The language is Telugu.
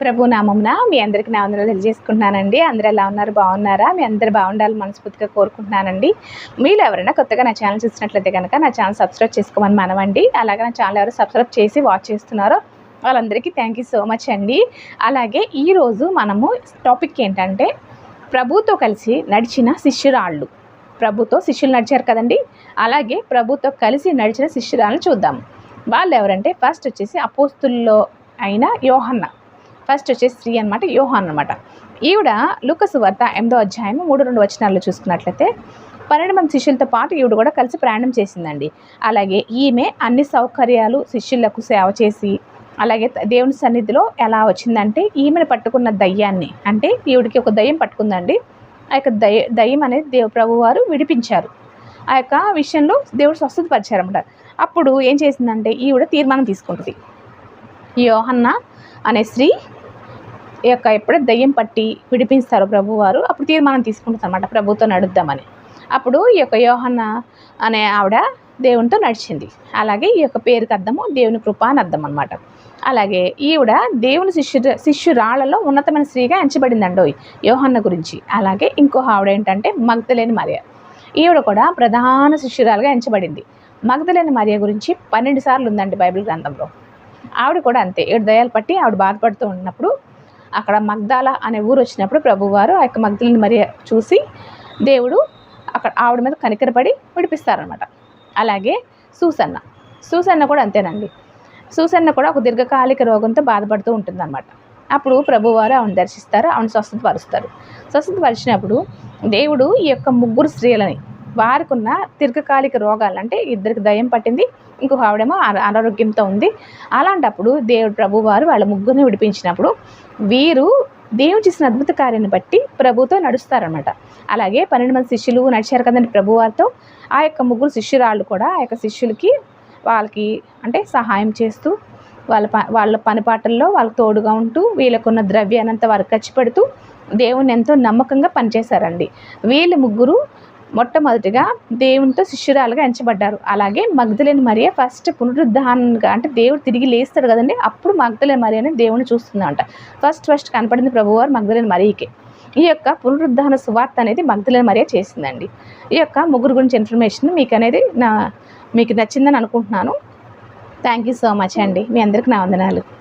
ప్రభు నామమున మీ అందరికీ నా వందలు తెలియజేసుకుంటున్నానండి. అందరూ ఎలా ఉన్నారు? బాగున్నారా? మీ అందరు బాగుండాలి మనస్ఫూర్తిగా కోరుకుంటున్నానండి. మీరు ఎవరైనా కొత్తగా నా ఛానల్ చూసినట్లయితే కనుక నా ఛానల్ సబ్స్క్రైబ్ చేసుకోమని మనవండి అలాగే నా ఛానల్ ఎవరు సబ్స్క్రైబ్ చేసి వాచ్ చేస్తున్నారో వాళ్ళందరికీ థ్యాంక్ యూ సో మచ్ అండి. అలాగే ఈరోజు మనము టాపిక్ ఏంటంటే ప్రభుతో కలిసి నడిచిన శిష్యురాళ్ళు. ప్రభుతో శిష్యులు నడిచారు కదండి. అలాగే ప్రభుతో కలిసి నడిచిన శిష్యురాలను చూద్దాం. వాళ్ళు ఎవరంటే ఫస్ట్ వచ్చేసి అపోస్తుల్లో అయిన యోహన్న. ఫస్ట్ వచ్చేసి స్త్రీ అనమాట యోహాన్ అనమాట ఈవిడ లూకసు వార్త ఎనిమిదో అధ్యాయము మూడు రెండు వచనాల్లో చూసుకున్నట్లయితే పన్నెండు మంది శిష్యులతో పాటు ఈవిడ కూడా కలిసి ప్రయాణం చేసిందండి. అలాగే ఈమె అన్ని సౌకర్యాలు శిష్యులకు సేవ చేసి అలాగే దేవుని సన్నిధిలో ఎలా వచ్చిందంటే ఈమెను పట్టుకున్న దయ్యాన్ని అంటే ఈవిడికి ఒక దయ్యం పట్టుకుందండి. ఆ యొక్క దయ దయ్యం అనేది దేవ ప్రభువారు విడిపించారు. ఆ యొక్క విషయంలో దేవుడు స్వస్థతపరిచారన్నమాట అప్పుడు ఏం చేసిందంటే ఈవిడ తీర్మానం తీసుకుంటుంది. ఈ యోహన్న అనే స్త్రీ యొక్క ఎప్పుడైతే దయ్యం పట్టి విడిపిస్తారో ప్రభువారు అప్పుడు తీర్మానం తీసుకుంటుంది అనమాట ప్రభుతో నడుద్దామని. అప్పుడు ఈ యొక్క యోహన్న అనే ఆవిడ దేవునితో నడిచింది. అలాగే ఈ యొక్క పేరుకి అర్థము దేవుని కృప అని అర్థం అనమాట అలాగే ఈవిడ దేవుని శిష్యు శిష్యురాళ్ళలో ఉన్నతమైన స్త్రీగా ఎంచబడిందండో యోహన్న గురించి. అలాగే ఇంకో ఆవిడ ఏంటంటే మగ్ధలేని మరియ. ఈవిడ కూడా ప్రధాన శిష్యురాలుగా ఎంచబడింది. మగ్ధలేని మరియ గురించి పన్నెండు సార్లు ఉందండి బైబిల్ గ్రంథంలో. ఆవిడ కూడా అంతే ఏడు దయాలు పట్టి ఆవిడ బాధపడుతూ ఉన్నప్పుడు అక్కడ మగ్దాల అనే ఊరు వచ్చినప్పుడు ప్రభువారు ఆ యొక్క మగ్ధులను మరి చూసి దేవుడు అక్కడ ఆవిడ మీద కనికరపడి విడిపిస్తారనమాట అలాగే సూసన్న. సూసన్న కూడా అంతేనండి. సూసన్న కూడా ఒక దీర్ఘకాలిక రోగంతో బాధపడుతూ ఉంటుందన్నమాట. అప్పుడు ప్రభువారు ఆవిడ దర్శిస్తారు ఆవిడ స్వస్థత పరుస్తారు. స్వస్థత పరిచినప్పుడు దేవుడు ఈ యొక్క ముగ్గురు స్త్రీలని వారికి ఉన్న దీర్ఘకాలిక రోగాలు అంటే ఇద్దరికి దయ్యం పట్టింది ఇంకొక ఆవిడేమో అన- అనారోగ్యంతో ఉంది. అలాంటప్పుడు దేవుడు ప్రభువారు వాళ్ళ ముగ్గురిని విడిపించినప్పుడు వీరు దేవుడు చేసిన అద్భుత కార్యాన్ని బట్టి ప్రభుతో నడుస్తారనమాట అలాగే పన్నెండు మంది శిష్యులు నడిచారు కదండి ప్రభువారితో ఆ యొక్క ముగ్గురు శిష్యురాళ్ళు కూడా ఆ యొక్క శిష్యులకి వాళ్ళకి అంటే సహాయం చేస్తూ వాళ్ళ ప వాళ్ళ పనిపాటల్లో వాళ్ళకి తోడుగా ఉంటూ వీళ్ళకున్న ద్రవ్యానంతా వారికి ఖర్చు పెడుతూ దేవుని ఎంతో నమ్మకంగా పనిచేశారండి. వీళ్ళు ముగ్గురు మొట్టమొదటిగా దేవునితో శిష్యురాలుగా ఎంచబడ్డారు. అలాగే మగ్ధులేని మరియ ఫస్ట్ పునరుద్ధానంగా అంటే దేవుడు తిరిగి లేస్తాడు కదండి అప్పుడు మగ్ధులేని మరియ అని దేవుని చూస్తుందంట. ఫస్ట్ ఫస్ట్ కనపడింది ప్రభువారు మగ్ధులేని మరియకే. ఈ యొక్క పునరుద్ధాన సువార్త అనేది మగ్ధులేని మరియ చేసిందండి. ఈ యొక్క ముగ్గురు గురించి ఇన్ఫర్మేషన్ మీకు అనేది నా మీకు నచ్చిందని అనుకుంటున్నాను. థ్యాంక్ యూ సో మచ్ అండి. మీ అందరికి నా వందనాలు.